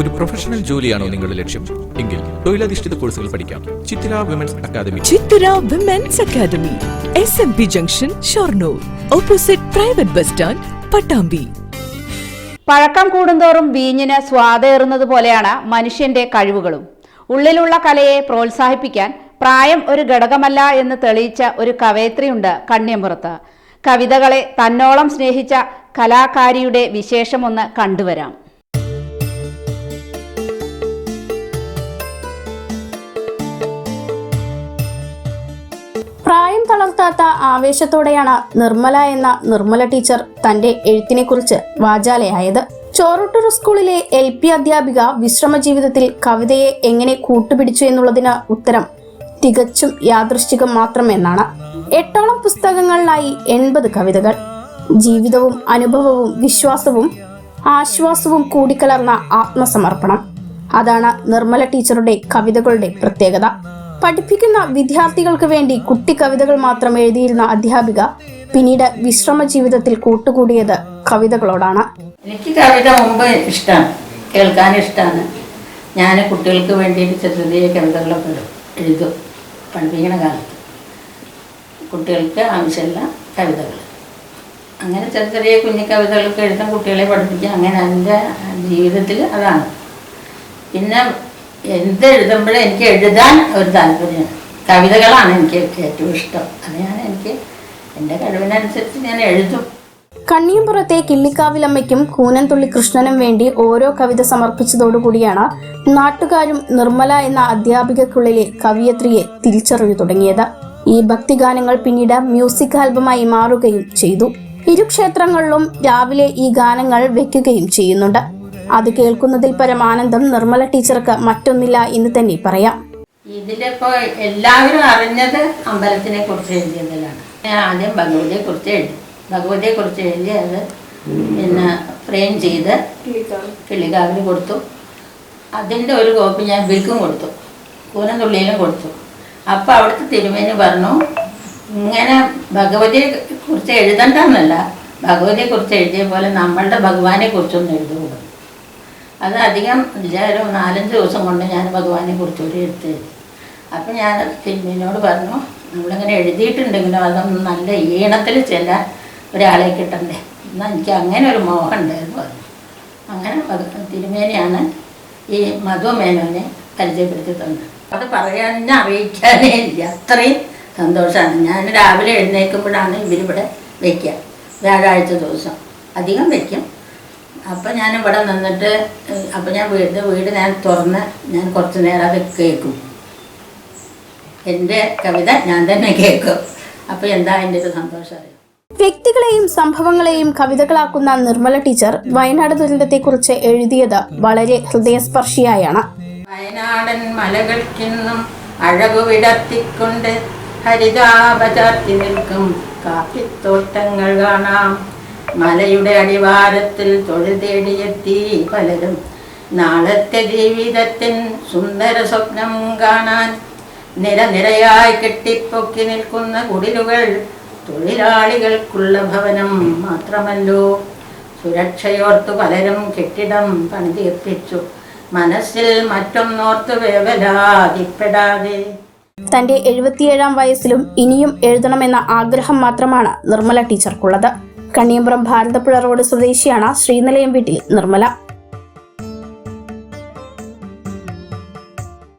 ഒരു പ്രൊഫഷണൽ ജോലിയാണോ നിങ്ങളുടെ ലക്ഷ്യം? എങ്കിൽ തൊഴിലധിഷ്ഠിത കോഴ്സുകൾ പഠിക്കാം. Chithira women's academy Chithira women's academy S M P junction Shoranur opposite private bus stand Pattambi പഴക്കം കൂടുന്തോറും വീഞ്ഞിന് സ്വാദേറുന്നത് പോലെയാണ് മനുഷ്യന്റെ കഴിവുകളും. ഉള്ളിലുള്ള കലയെ പ്രോത്സാഹിപ്പിക്കാൻ പ്രായം ഒരു ഘടകമല്ല എന്ന് തെളിയിച്ച ഒരു കവയത്രിയുണ്ട് കണ്യമ്പുറത്ത് കവിതകളെ തന്നോളം സ്നേഹിച്ച കലാകാരിയുടെ വിശേഷമൊന്ന് കണ്ടുവരാം. ആവേശത്തോടെയാണ് നിർമ്മല എന്ന നിർമ്മല ടീച്ചർ തന്റെ എഴുത്തിനെക്കുറിച്ച് വാചാലയായത്. ചോറൂട്ടൂർ സ്കൂളിലെ എൽ പി അധ്യാപിക വിശ്രമ ജീവിതത്തിൽ കവിതയെ എങ്ങനെ കൂട്ടുപിടിച്ചു എന്നുള്ളതിന് ഉത്തരം തികച്ചും യാദൃശ്ചികം മാത്രമെന്നാണ്. എട്ടോളം പുസ്തകങ്ങളിലായി എൺപത് കവിതകൾ. ജീവിതവും അനുഭവവും വിശ്വാസവും ആശ്വാസവും കൂടിക്കലർന്ന ആത്മസമർപ്പണം. അതാണ് നിർമ്മല ടീച്ചറുടെ കവിതകളുടെ പ്രത്യേകത. പഠിപ്പിക്കുന്ന വിദ്യാർത്ഥികൾക്ക് വേണ്ടി കുട്ടി കവിതകൾ മാത്രം എഴുതിയിരുന്ന അധ്യാപിക പിന്നീട് വിശ്രമ ജീവിതത്തിൽ കൂട്ടുകൂടിയത് കവിതകളോടാണ്. എനിക്ക് കവിത മുമ്പ് ഇഷ്ടമാണ് കേൾക്കാൻ ഇഷ്ടമാണ് ഞാൻ കുട്ടികൾക്ക് വേണ്ടി ചെറിയ കവിതകളൊക്കെ എഴുതും പഠിപ്പിക്കുന്ന കാലത്ത്. കുട്ടികൾക്ക് ആവശ്യമുള്ള കവിതകൾ അങ്ങനെ ചെറിയ ചെറിയ കുഞ്ഞു കവിതകളൊക്കെ എഴുതാൻ കുട്ടികളെ പഠിപ്പിക്കുക അങ്ങനെ എന്റെ ജീവിതത്തിൽ അതാണ്. പിന്നെ എന്ത് എഴുതുമ്പോഴും എനിക്ക് എഴുതാൻ ഒരു താല്പര്യമാണ് കവിതകളാണ് എനിക്ക് ഏറ്റവും ഇഷ്ടം. അത് ഞാൻ എനിക്ക് എന്റെ കഴിവിനനുസരിച്ച് ഞാൻ എഴുതും. കണ്ണിയമ്പുറത്തെ കിള്ളിക്കാവിലമ്മയ്ക്കും കൂനൻതുള്ളി കൃഷ്ണനും വേണ്ടി ഓരോ കവിത സമർപ്പിച്ചതോടുകൂടിയാണ് നാട്ടുകാരും നിർമ്മല എന്ന അധ്യാപികക്കുള്ളിലെ കവിയത്രിയെ തിരിച്ചറിഞ്ഞു തുടങ്ങിയത്. ഈ ഭക്തിഗാനങ്ങൾ പിന്നീട് മ്യൂസിക് ആൽബമായി മാറുകയും ചെയ്തു. ഇരു ക്ഷേത്രങ്ങളിലും രാവിലെ ഈ ഗാനങ്ങൾ വെക്കുകയും ചെയ്യുന്നുണ്ട്. അത് കേൾക്കുന്നതിൽ പരമാനന്ദം. നിർമ്മല ടീച്ചർക്ക് മറ്റൊന്നില്ല എന്ന് തന്നെ പറയാം. ഇതിലിപ്പോ എല്ലാവരും അറിഞ്ഞത് അമ്പലത്തിനെ കുറിച്ച് എഴുതിയതിലാണ്. ഞാൻ ആദ്യം ഭഗവതിയെ കുറിച്ച് എഴുതി. ഭഗവതിയെ കുറിച്ച് എഴുതി അത് പിന്നെ ഫ്രെയിം ചെയ്ത് കിളികാവിന് കൊടുത്തു. അതിന്റെ ഒരു കോപ്പി ഞാൻ ബിൽക്കും കൊടുത്തു. കൂനത്തുള്ളിയിലും കൊടുത്തു. അപ്പോൾ അവിടുത്തെ തിരുമേനി പറഞ്ഞു ഇങ്ങനെ ഭഗവതിയെ കുറിച്ച് എഴുതണ്ടെന്നല്ല. ഭഗവതിയെ കുറിച്ച് എഴുതിയ പോലെ നമ്മളുടെ ഭഗവാനെ കുറിച്ചൊന്നും എഴുതുകൂടും അത് അധികം ഇല്ല ഒരു നാലഞ്ച് ദിവസം കൊണ്ട് ഞാൻ ഭഗവാനെ കുറിച്ച് ഒരു എഴുത്ത് എഴുതി. അപ്പം ഞാൻ ഫിലിമിനോട് പറഞ്ഞു നമ്മളിങ്ങനെ എഴുതിയിട്ടുണ്ടെങ്കിലും അതൊന്നും നല്ല ഈണത്തിൽ ചില ഒരാളെ കിട്ടണ്ടേ. എന്നാൽ എനിക്ക് അങ്ങനെ ഒരു മോഹം ഉണ്ടായിരുന്നു പറഞ്ഞു. അങ്ങനെ തിരുമേനിയാണ് ഈ മധു മേനോനെ പരിചയപ്പെടുത്തി തന്നത്. അത് പറയാൻ അറിയിക്കാനേ ഇല്ല. അത്രയും സന്തോഷമാണ് ഞാൻ രാവിലെ എഴുന്നേൽക്കുമ്പോഴാണ് ഇവരിവിടെ വയ്ക്കുക. വ്യാഴാഴ്ച ദിവസം. അധികം വയ്ക്കും. അപ്പം ഞാൻ ഇവിടെ നിന്നിട്ട് അപ്പം ഞാൻ വീട് വീട് ഞാൻ തുറന്ന് ഞാൻ കുറച്ച് നേരം അത് കേൾക്കും എന്റെ കവിത ഞാൻ തന്നെ കേൾക്കും അപ്പോൾ എന്താ എന്റെ ഒരു സന്തോഷം വ്യക്തികളെയും സംഭവങ്ങളെയും കവിതകളാക്കുന്ന നിർമ്മല ടീച്ചർ വയനാട് ദുരന്തത്തെക്കുറിച്ച് എഴുതിയത് വളരെ ഹൃദയസ്പർശിയായാണ്. വയനാടൻ മലകൾക്കിന്നും അഴകു വിടർത്തിക്കൊണ്ട് ഹരിതാപചാർത്തി നിൽക്കും. കാപ്പിത്തോട്ടങ്ങൾ കാണാം. മലയുടെ അടിവാരത്തിൽ തൊഴിൽ തേടിയെത്തി പലരും. നാളത്തെ ജീവിതത്തിൻ സുന്ദര സ്വപ്നം കാണാൻ നിരനിരയായി കെട്ടിപ്പൊക്കി നിൽക്കുന്ന കുടിലുകൾ തൊഴിലാളികൾക്കുള്ള ഭവനം മാത്രമല്ലോ. സുരക്ഷയോർത്തു പലരും കെട്ടിടം പണിതീർപ്പിച്ചു. മനസ്സിൽ മറ്റൊന്നോർത്ത് വേവലാതിപ്പെടാതെ. തന്റെ എഴുപത്തിയേഴാം വയസ്സിലും ഇനിയും എഴുതണമെന്ന ആഗ്രഹം മാത്രമാണ് നിർമ്മല ടീച്ചർക്കുള്ളത്. കണ്ണിയമ്പുറം ഭാരതപ്പുഴ റോഡ് സ്വദേശിയാണ് ശ്രീനിലയം വീട്ടിൽ നിർമ്മല.